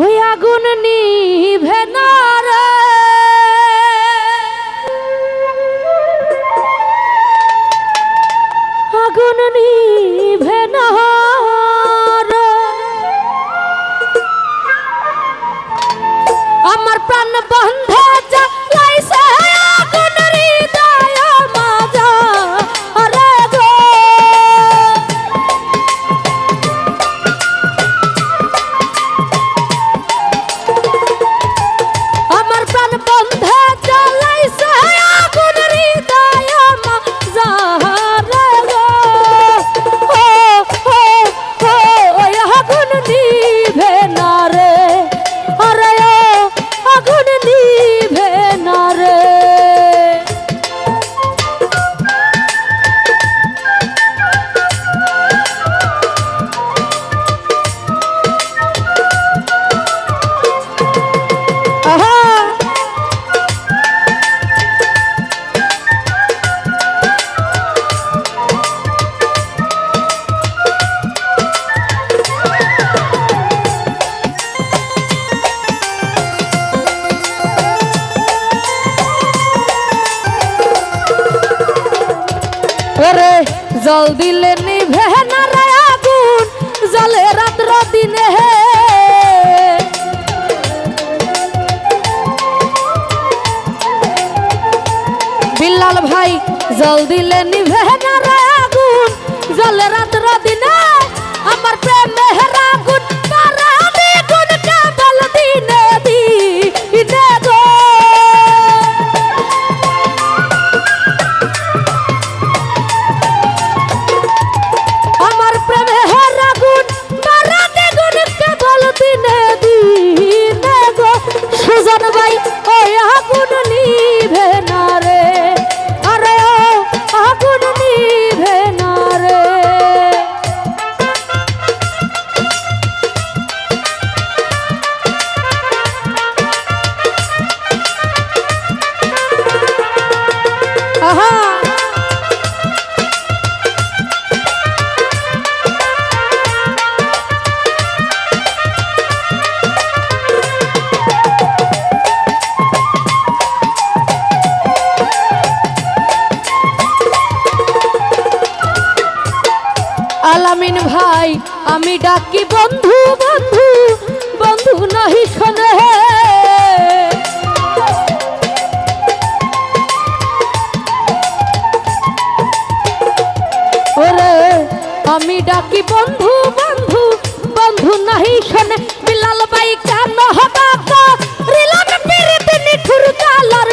ওই আগুন নিভে না আগুন নিভে না আমার প্রাণ বন্ধ al dile আমি ডাকি, বন্ধু বন্ধু বন্ধু নাহি শোনে ওরে, আমি ডাকি, বন্ধু বন্ধু বন্ধু নাহি শোনে। বিলাল বাই কান হবা রিলান পিরিতি নিঠুর কালার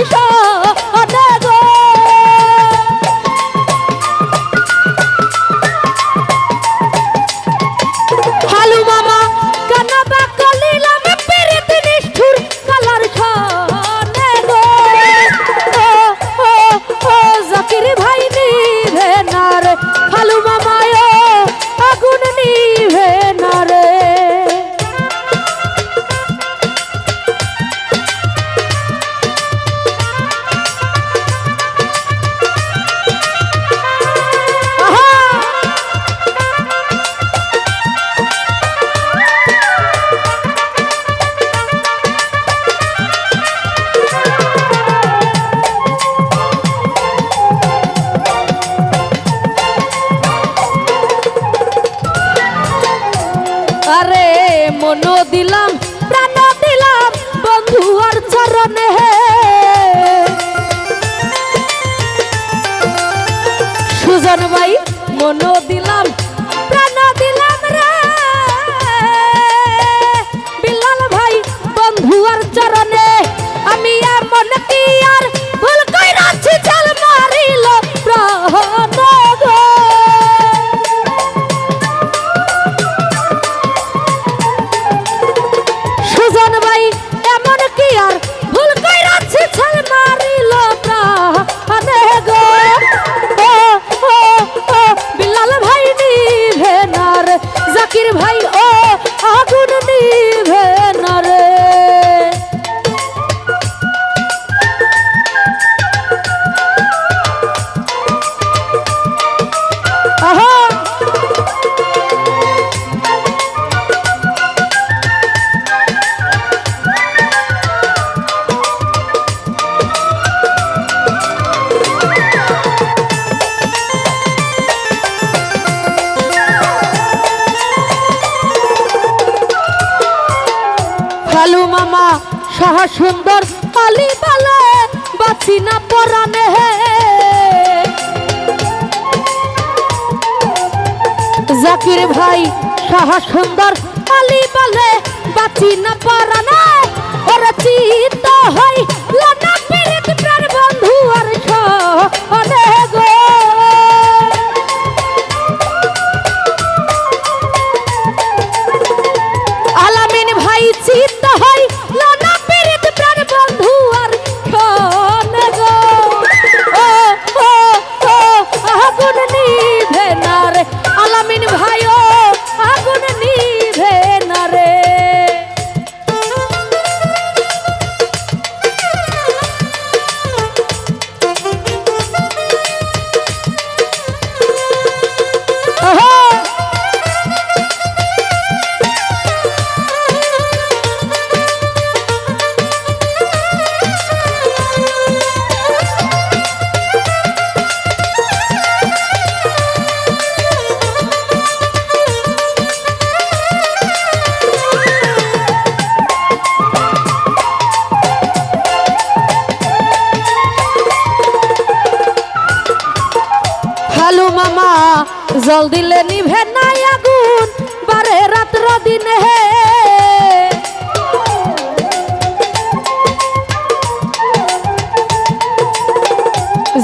তোমার চরণে সুজন ভাই মনোদি মামা, সহ সুন্দর না পরানে জাকির ভাই, সহ সুন্দর আলি বালে, বাঁচি না পরানে ওরা চিত হই হালু মামা, জল দিলে নিভে নাই আগুন, বারে রাত্র দিনে হে।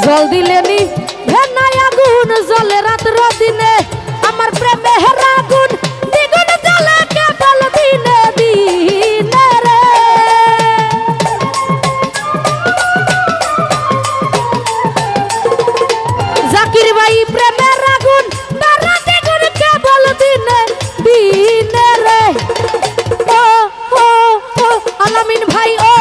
জল দিলে নিভে নাই আগুন, জলে রাত্র দিনে আলামিন ভাই ও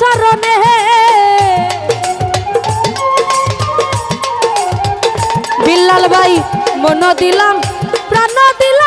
চরণে বিল্লাল ভাই মন দিলাম প্রাণ দিলাম।